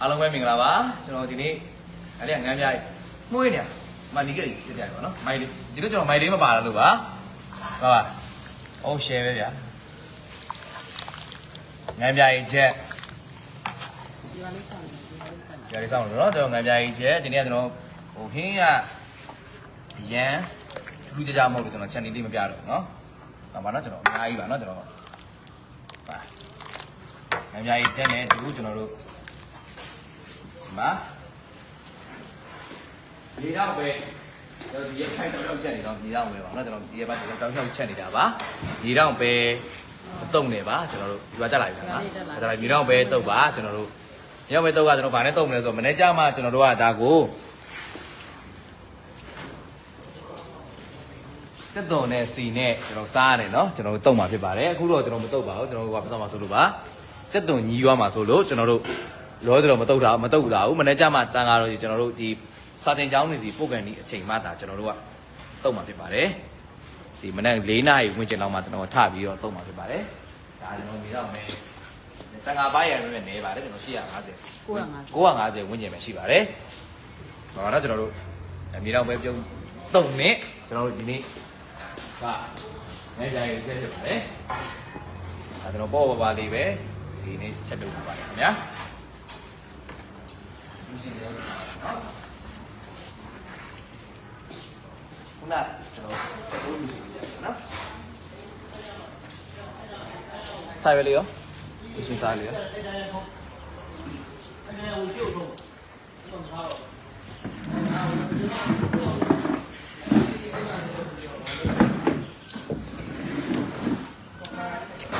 အားလုံးပဲမင်္ဂလာပါကျွန်တော်ဒီနေ့အဲ့ဒီငန်းပြိုင်မှုေးနေမနီကလေးပြပြပါနော်မိုင်လေးဒီလိုကျွန်တော်မိုင်လေးမပါလို့ပါပါပါအော် share ပဲဗျာငန်းပြိုင်ချက်ဒီပါလေးဆောင်တယ်ဒီပါလေးကန်ကြရဆောင်လို့နော်ကျွန်တော်ငန်းပြိုင်ချက်ဒီနေ့ကကျွန်တော်ဟိုဟင်းကရန်လူကြကြမဟုတ်လို့ကျွန်တော် channel လေးမပြတော့နော်ပါပါနော်ကျွန်တော်အများကြီးပါနော်ကျွန်တော်ပါငန်းပြိုင်ချက်နဲ့ဒီခုကျွန်တော်တို့ဒီ မှာ ဒီတော့ပဲကျွန်တော်ဒီရက်ခိုင်တော့ချက်နေတော့ဒီတော့ပဲပါเนาะကျွန်တော်ဒီရက်ပိုင်းတော့တောင်းချောက်ချက်နေတာပါဒီတော့ပဲတုံနေပါကျွန်တော်တို့ဒီပါတက်လာပြီလားတက်လာပြီဒီတော့ပဲတုတ်ပါကျွန်တော်တို့ဒီတော့ပဲတုတ်ကကျွန်တော်ဗာနဲ့တုတ်မလဲဆိုတော့မနေ့ကျမှကျွန်တော်တို့ကဒါကိုတက်တော်နဲ့စီနဲ့ကျွန်တော်စားရတယ်เนาะကျွန်တော်တို့တုတ်မှာဖြစ်ပါတယ်အခုတော့ကျွန်တော်မတုတ်ပါဘူးကျွန်တော်တို့ကပတ်သက်မှာဆိုလို့ပါတက်တော်ညီးရွားမှာဆိုလို့ကျွန်တော်တို့ လောကျွန်တော်မတုတ်တာမတုတ်တာဘူးမနေ့ကျမှတန်ကားတော့ကျွန်တော်တို့ဒီစာတင်ကျောင်းနေစီပို့ကန်ဒီအချိန်မှဒါကျွန်တော်တို့ကတုတ်မှာဖြစ်ပါတယ်ဒီမနေ့၄နာရီဝန်းကျင်လောက်မှကျွန်တော်ထပြီးတော့တုတ်မှာဖြစ်ပါတယ်ဒါကျွန်တော်မိတော့မယ်တန်ကားပါရရမယ်နေပါတယ်ကျွန်တော်850 950 950ဝန်းကျင်ပဲရှိပါတယ်။ဟောတော့ကျွန်တော်တို့အမြေတော့ပဲပြုံးတုံနဲ့ကျွန်တော်တို့ဒီနေ့ကနေကြရေးချက်ဖြစ်ပါတယ်။အဲကျွန်တော်ပေါ့ပါပါလေးပဲဒီနေ့ချက်လုပ်ပါပါတယ်ခင်ဗျာ။ ဒီစီရောနော်။ခုနကျွန်တော်တို့လူစီရနော်။ဆိုင်ရလေးရောဒီစီဆိုင်လေးရောဒ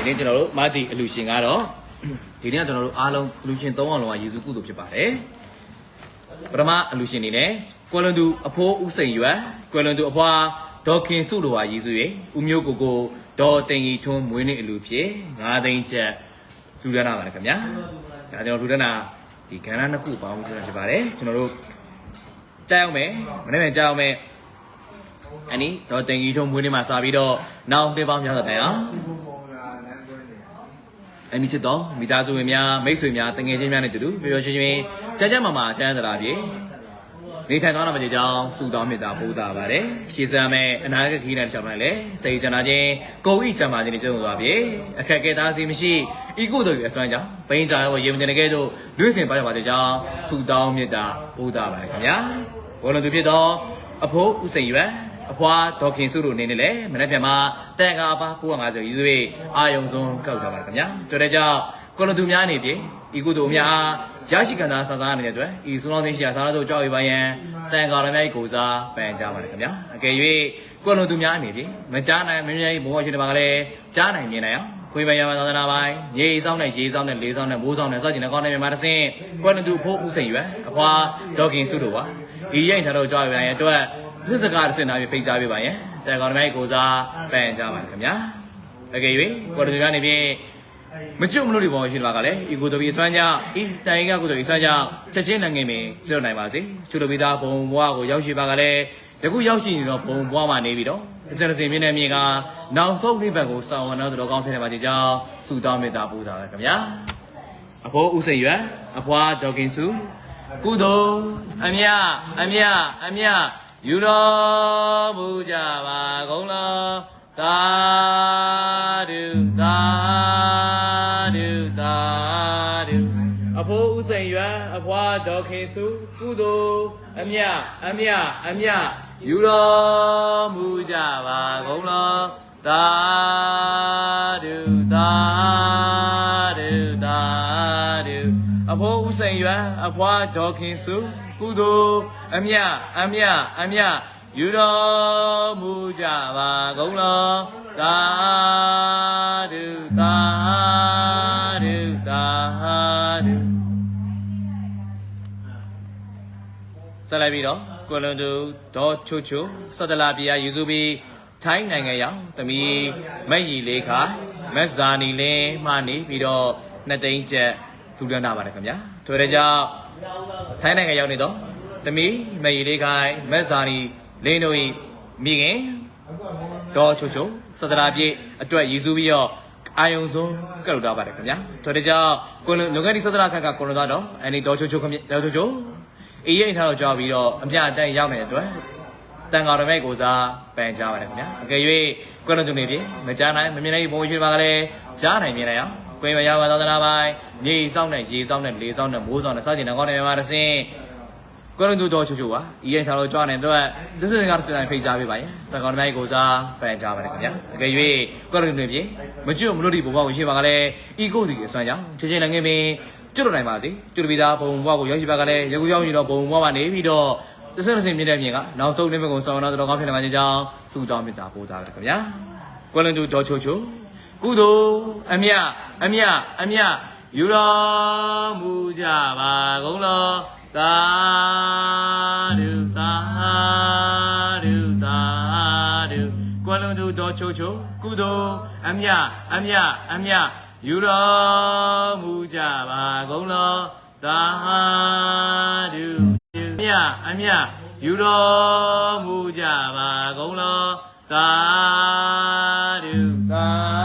ီနေ့ကျွန်တော်တို့မာတီအလူရှင်ကတော့ဒီနေ့ကကျွန်တော်တို့အားလုံးအလူရှင်၃အောင်လုံးကယေစုကုသိုလ်ဖြစ်ပါတယ် ပထမအလူရှင်နေနဲ့ကွယ်လွန်သူအဖိုးဦးစိန်ရွယ်ကွယ်လွန်သူအဖွာဒေါ်ခင်စုတော်ဟာယေစုရေဦးမျိုးကိုကိုဒေါ်တင်ကြီးထွန်းမွေးနေ့အလူဖြစ်9သိန်းကျပ်လူဒန်းနာပါတယ်ခင်ဗျာဒါကျွန်တော်လူဒန်းနာဒီကဏ္ဍနှစ်ခုပေါင်းပြီးကျွန်တော်ဖြစ်ပါတယ်ကျွန်တော်တို့ကြားအောင်မယ်မနေ့ကကြားအောင်မယ်အနီဒေါ်တင်ကြီးထွန်းမွေးနေ့မှာစပြီးတော့နောက်တစ်ပေါင်းများစွာတိုင်အောင် အနိချစ်တော်မိသားစုဝင်များမိတ်ဆွေများတငယ်ချင်းများနဲ့တူတူပျော်ပျော်ရွှင်ရွှင်ကြမ်းကြမ်းမာမာချမ်းသာတာပြေနေထိုင်သွားတာမကြကြောင်းစုတော်မေတ္တာပို့တာပါတယ်ရှေးစမ်းမဲ့အနာဂတ်ခီးနဲ့တစ်ချောင်းနဲ့လည်းစိတ်ကြံနာခြင်းကိုယ်ဤချမ်းသာခြင်းတွေပြုံးသွားပြေအခက်အခဲသားစီမရှိဤကုသိုလ်ရဲ့အစွမ်းကြောင့်ဘိန်းကြရောရေမတင်တဲ့ကဲတို့လွှင့်စင်ပါကြပါတဲ့ကြောင်းစုတော်မေတ္တာပို့တာပါတယ်ခင်ဗျာဘောလုံးသူဖြစ်တော့အဖိုးဥစိန်ရွယ် အဖွာဒေါခင်စုတို့အနေနဲ့လည်းမနေ့ပြန်မှာတန်ကာပါ950ယူ၍အာယုံဆုံးကောက်တာပါခင်ဗျာတို့တဲ့ကြောင့်ကိုလိုသူများအနေဖြင့်ဤကုသိုလ်များရရှိခံစားဆန္ဒနေတဲ့အတွက်ဤဆုံးတော်သိရှိရာသာရတို့ကြောက်ရပါရန်တန်ကာရမြိုက်ကိုစားပန်ကြပါလေခင်ဗျာအကယ်၍ကိုလိုသူများအနေဖြင့်မကြားနိုင်မမြဲမိုးဝရှင်တပါကလည်းကြားနိုင်မြင်နိုင်အောင်ခွေးပန်ရမသာသနာပိုင်းရေဆောင်နဲ့ရေဆောင်နဲ့လေးဆောင်နဲ့မိုးဆောင်နဲ့စောကျင်တဲ့ကောင်းတဲ့မြန်မာတစ်ဆင့်ကိုလိုသူဖို့ဥစိန်ရွယ်အဖွာဒေါခင်စုတို့ပါဤရိတ်ထားတို့ကြောက်ရပါရန်အတွက် စစ်စကားတစ်စင်သားပြီးဖိတ်ကြားပေးပါရန်တန်ကာရမြိုက်ကိုစားပန်ကြပါလေခင်ဗျာအကယ်၍ကိုလိုသူများအနေဖြင့်မကြုံမလို့ဒီပေါ်ရှိလာကလည်းဤကိုယ်တော်ပြီးအစွမ်းကြောင့်ဤတိုင်ကကိုယ်တော်ပြီးအစွမ်းကြောင့်ချက်ချင်းနိုင်ငယ်မင်းကျွတ်နိုင်ပါစေကျွတ်တော်ပြီးသားဘုံဘွားကိုရောက်ရှိပါကလည်းယခုရောက်ရှိနေတော့ဘုံဘွားမှာနေပြီးတော့အစရစင်မြင့်တဲ့မြေကနောက်ဆုံးနိဗ္ဗာန်ကိုဆောင်ဝန်းတော်ကောင်းဖြစ်နေပါကြကြောင်းဆုတောင်းမေတ္တာပို့တာပဲခင်ဗျာအဖိုးဥစိန်ရွယ်အဖွာဒေါကင်စုကုသိုလ်အမြအမြအမြ ယူတော်မူကြပါကုန်လောသာဓုသာဓုသာဓုအဖိုးဥစိန်ရွယ်အဖွာဒေါခင်စုကုသိုလ်အမြအမြအမြယူတော်မူကြပါကုန်လောသာဓုသာဓုသာဓုအဖိုးဥစိန်ရွယ်အဖွာဒေါခင်စု ကုသိုလ်အမြအမြအမြယူတော်မူကြပါကုန်လောသာဓုသာဓုသာဓုဆက်လိုက်ပြီးတော့ကွယ်လွန်သူဒေါ်ချိုချိုစတလာပြည်ယူစုပြီးထိုင်းနိုင်ငံရောက်သမီးမက်ရီလေးခါမက်ဇာနီလင်းမှနေပြီးတော့နှစ်သိန်းကျပ်ထူထမ်းတာပါတယ်ခင်ဗျာထို့တဲ့ကြောင့် ထိုင်းနိုင်ငံရောက်နေတော့သမီးမက်ရီလေးခိုင်မက်ဇာနီလင်းတို့ဤမိခင်ဒေါ်ချိုချိုစတလာပြည်အတွက်ယူစုပြီးတော့အာယုံဆုံးကတ်လို့တော့ပါတယ်ခင်ဗျာထို့တဲ့ကြောင့်ကိုလုံငယ်ဒီသဒ္ဒရာခက်ကကိုလုံသွားတော့အန်ဒီတော်ချိုချိုခင်ဗျာတော်ချိုချိုအေးရိတ်ထားတော့ကြောက်ပြီးတော့အမြအတန်းရောက်နေတဲ့အတွက်တန်ဃာတော်မဲ့ကိုစားပန်ကြပါတယ်ခင်ဗျာအကယ်၍ကိုလုံသူနေပြီမကြားနိုင်မမြင်နိုင်ဘုံရွှေပါကလေးကြားနိုင်မြင်နိုင်အောင် ကိုယ်မရပါသောသနာပိုင်းမြေဆောင်တဲ့ရေဆောင်တဲ့လေဆောင်တဲ့မိုးဆောင်တဲ့စသဖြင့်ငေါတဲ့မြန်မာတစ်စင်းကိုလုံသူတော်ချိုချိုပါအေးရိတ်ထားတော့ကြောက်နေတဲ့အတွက်သစ္စင်ကားတစ်စင်ဖိတ်ကြားပေးပါရင်တန်ဃာတော်မဲ့ကိုစားပန်ကြပါတယ်ခင်ဗျာအကယ်၍ကိုလုံသူနေပြီမကျွတ်မလို့ဒီဘုံဘကိုရှိပါကလေးဤကိုဒီအစွမ်းကြောင့်ချင်းချင်းလည်းငင်းပင်ကျွတ်လို့နိုင်ပါစေကျွတ်ပြီးသားဘုံဘကိုရောက်ရှိပါကလေးရကူရောက်ရှိတော့ဘုံဘမှာနေပြီးတော့သစ္စင်စင်မြင်တဲ့မြင်ကနောက်ဆုံးနေမကုံဆောင်တော့တော်ကောင်းဖြစ်နေမှာကြောင်းစူတောင်းမေတ္တာပို့တာပဲခင်ဗျာကိုလုံသူတော်ချိုချို ကုသိုလ်အမြအမြအမြယူတော်မူကြပါကုန်လောသာဓုသာဓုသာဓုကွယ်လွန်သူတော်ချိုချိုကုသိုလ်အမြအမြအမြယူတော်မူကြပါကုန်လောသာဓုအမြအမြယူတော်မူကြပါကုန်လောသာဓုသာ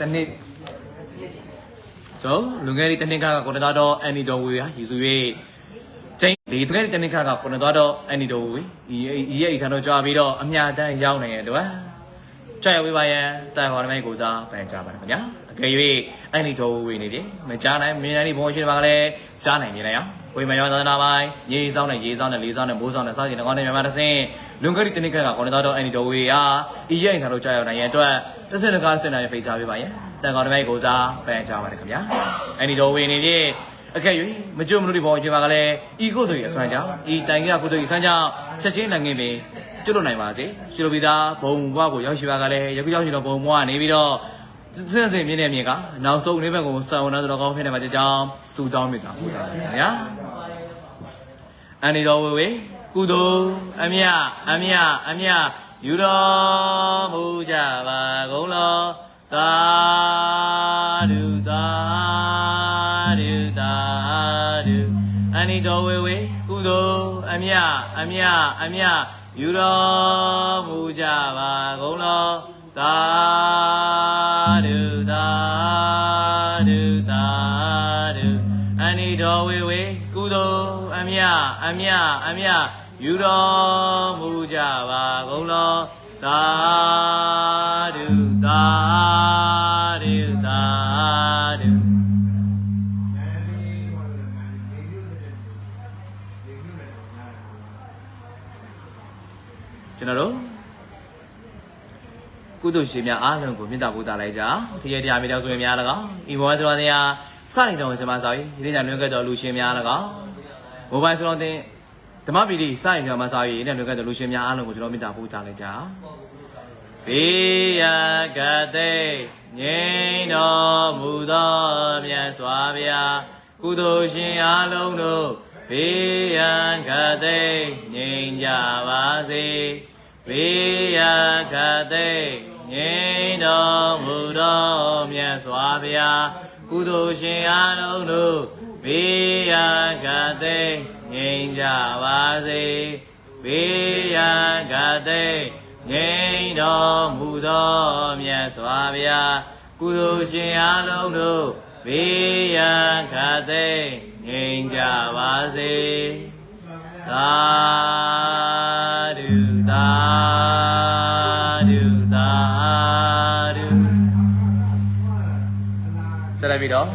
တောက်ချက်တနေ့ကျော်လူငယ်လေးတနေ့ခါကကိုနတော်တော့အန်နီတော်ဝေဟာရည်စု၍ချိန်ဒီတကယ်တနေ့ခါကကိုနတော်တော့အန်နီတော်ဝေဤဤရဲ့ဤထံတော့ကြွားပြီးတော့အမြတမ်းရောက်နေရဲ့တော့ကြွရဝေးပါရန်တန်ခေါ်ရမိုက်ကိုစားပန်ကြပါမယ်ခင်ဗျာအကယ်၍အန်နီတော်ဝေနေပြီမကြားနိုင်မြင်နိုင်ဒီဘုံရှိပါကလေးကြားနိုင်နေတယ်ရောဝေမယောသနာပိုင်းရေဆောင်နဲ့ရေဆောင်နဲ့လေးဆောင်နဲ့မိုးဆောင်နဲ့စသဖြင့်ငေါင်းနဲ့မြန်မာတစ်စင်းလွန်ခဲ့တဲ့တနေ့ခါကကိုနတော်တော့အန်နီတော်ဝေဟာဤရဲ့ဤထံတော့ကြွရောက်နိုင်ရဲ့အတွက်တစ်စင်တကားစင်နိုင်ဖိတ်ကြားပေးပါရန်တန်ခေါ်ရမိုက်ကိုစားပန်ကြပါမယ်ခင်ဗျာအန်နီတော်ဝေနေပြီအကဲ့၍မကြုံမလို့ဒီဘောချင်းပါကလည်းဤကိုယ်တို့ရဲ့အစွမ်းကြောင့်ဤတိုင်ကကိုယ်တို့ရဲ့အစွမ်းကြောင့်ချက်ချင်းနိုင်ငင်ပင်ကျွတ်လို့နိုင်ပါစေရှိလိုပြီးသားဘုံဘွားကိုရောက်ရှိပါကလည်းယခုရောက်ရှိတော့ဘုံဘွားကနေပြီးတော့စင်စင်မြင်းတဲ့မြင်ကနောက်ဆုံးနေဘက်ကိုစောင်းတော့တော်ကောင်းဖြစ်နေပါကြကြောင်းစူတောင်းမြတ်တာပို့တာပါခင်ဗျာအန်ဒီတော်ဝေဝေ ကုသိုလ်အမြအမြအမြယူတော်မူကြပါကုန်လောသာဓုသာဓုသာဓုအန်ဒီတော်ဝေဝေကုသိုလ်အမြအမြအမြယူတော်မူကြပါကုန်လောသာဓုသာဓုသာဓုအန်ဒီတော်ဝေဝေကုသိုလ်အမြအမြအမြ ယူတော်မူကြပါကုန်လောသာဓုသာဓုသာဓုကျွန်တော်တို့ကုသိုလ်ရှင်များအားလုံးကိုမေတ္တာပို့တာလိုက်ကြခရတရားမြေတော်ဆိုရင်များ၎င်းဤဘောဆိုတော်တရားစတင်တော်စမစာရေးဒီနေ့ညလွန်ကဲ့တော်လူရှင်များ၎င်းမိုဘိုင်းဆိုတော်တင် ဓမ္မပီတိစတင်တော်မှာစာရေးနဲ့လွန်ကဲ့တော်လူရှင်များအားလုံးကိုကျွန်တော်မေတ္တာပို့တာလိုက်ကြဘေးရကတိငြိမ်းတော်မူသောမြတ်စွာဘုရားကုသိုလ်ရှင်အားလုံးတို့ဘေးရန်ကတိငြိမ်းကြပါစေဘေးရကတိငြိမ်းတော်မူသောမြတ်စွာဘုရားကုသိုလ်ရှင်အားလုံးတို့ဘေးရန်ကတိ ငြိမ်းကြပါစေဘေးရန်ကတိငြိမ်းတော်မူသောမြတ်စွာဘုရားကုသိုလ်ရှင်အားလုံးတို့ဘေးရန်ခတ်သိမ်းငြိမ်းကြပါစေသာဓုသာဓုသာဓုဆက်လက်ပြီးတော့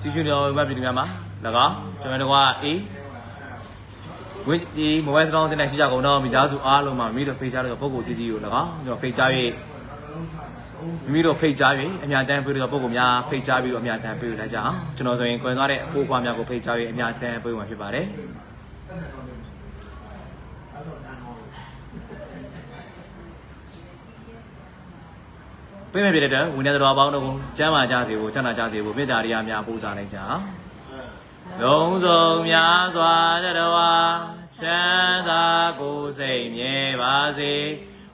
ជីရှုတော်ဝိပပြည်သူများမှာ၎င်းကျွန်တော်တို့ကအေး ဝိဒီမိုဘိုင်းစတောင်းတင်နေရှိကြကုန်တော့မိသားစုအားလုံးမှာမိတို့ဖေးချတဲ့ပုံကိုတည်တည်ကို၎င်းကျွန်တော်ဖေးချ၍မိမိတို့ဖိတ်ကြား၍အများတန်းပေးတဲ့ပုံကိုများဖိတ်ကြားပြီးတော့အများတန်းပေးလိုက်ကြအောင်ကျွန်တော်ဆိုရင်ကွယ်သွားတဲ့အဖိုးကွာများကိုဖိတ်ကြား၍အများတန်းပေးမှာဖြစ်ပါတယ်ပြည့်မဲ့ပြတဲ့အတွက်ဝင်တဲ့တော်ပေါင်းတို့ကိုကျမ်းမာကြစေဖို့ကျမ်းနာကြစေဖို့မေတ္တာတရားများပို့တာလိုက်ကြအောင် လုံးစုံများစွာတတော်ဝါချမ်းသာကိုယ်စိတ်မြဲပါစေ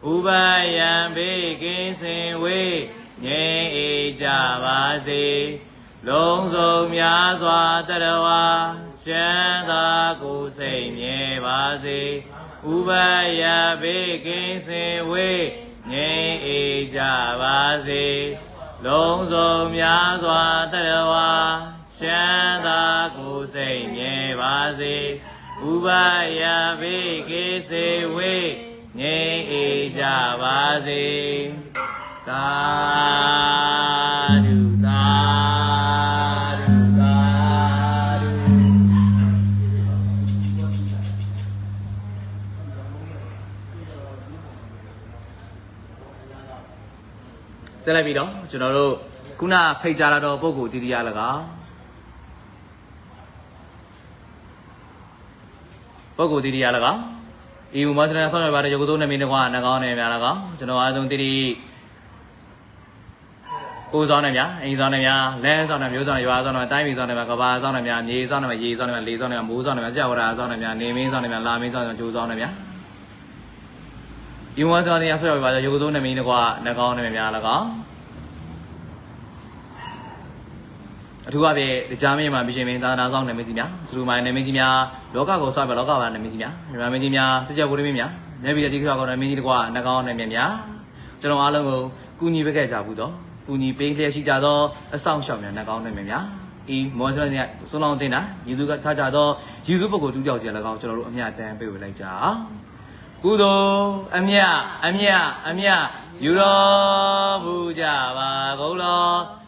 ဥပယံဘေးကင်းစင်ဝေးငြိမ်းအေးကြပါစေလုံးစုံများစွာတရဝါချမ်းသာကိုယ်စိတ်မြဲပါစေဥပယဘေကင်းစင်ဝေးငြိမ်းအေးကြပါစေလုံးစုံများစွာတရဝါ ချမ်းသာကိုယ်စိတ်မြဲပါစေဥပယဘေကင်းစင်ဝေးငြိမ်းအေးကြပါစေသာဓုသာဓုသာဓုဆက်လိုက်ပြီးတော့ကျွန်တော်တို့ခုနဖိတ်ကြားလာတော့ပုံကိုတည်တည်ရလက ပုံကိုတည်တည်ရလကဤမမစရဆောင်းရပါတယ်ရုပ်သုံးနေမင်းတကွာနှကောင်းနေများလကကျွန်တော်အားဆုံးတည်တည်ကိုယ်ဆောင်နေများအိမ်ဆောင်နေများလဲဆောင်နေမျိုးဆောင်နေရွာဆောင်နေတိုင်းပြည်ဆောင်နေများကဘာဆောင်နေများမြေဆောင်နေများရေဆောင်နေများလေဆောင်နေများမိုးဆောင်နေများကြောက်ဝရာဆောင်နေများနေမင်းဆောင်နေများလာမင်းဆောင်နေများဂျိုးဆောင်နေများဤမမစရဆောင်းရပါတယ်ရုပ်သုံးနေမင်းတကွာနှကောင်းနေများလက အထူးအဖြင့်ကြားမင်းမှာမြရှင်မင်းသာသနာဆောင်နေမင်းကြီးများစလူမိုင်းနေမင်းကြီးများလောကကိုစောက်ပြလောကပါနေမင်းကြီးများမြမမင်းကြီးများစကြဝဠာမင်းများမြတ်ပြည်တိခရကောနေမင်းကြီးတကွာနှကောင်းနေမင်းများကျွန်တော်အားလုံးကိုကူညီပေးခဲ့ကြဘူးတော့ကူညီပေးလျက်ရှိကြသောအဆောင်ရှောင်များနှကောင်းနေမင်းများဤမောစရတဲ့ဆုံးလောင်းတင်တာယေရှုကထားကြသောယေရှုပုဂ္ဂိုလ်တူးကြောက်ခြင်း၎င်းကျွန်တော်တို့အမြတ်တမ်းပေးဝေလိုက်ကြအောင်ကုသိုလ်အမြတ်အမြတ်အမြတ်ယူတော်မူကြပါကုန်လော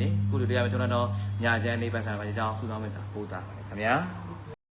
ပြကျမ်းမာချမ်းသာစွာဖြင့်ကုသိုလ်တရားပဲချုံတော့ညာချမ်းလေးပတ်ဆိုင်ပါကြောင်းဆုတောင်းမေတ္တာပို့တာပါခင်ဗျာ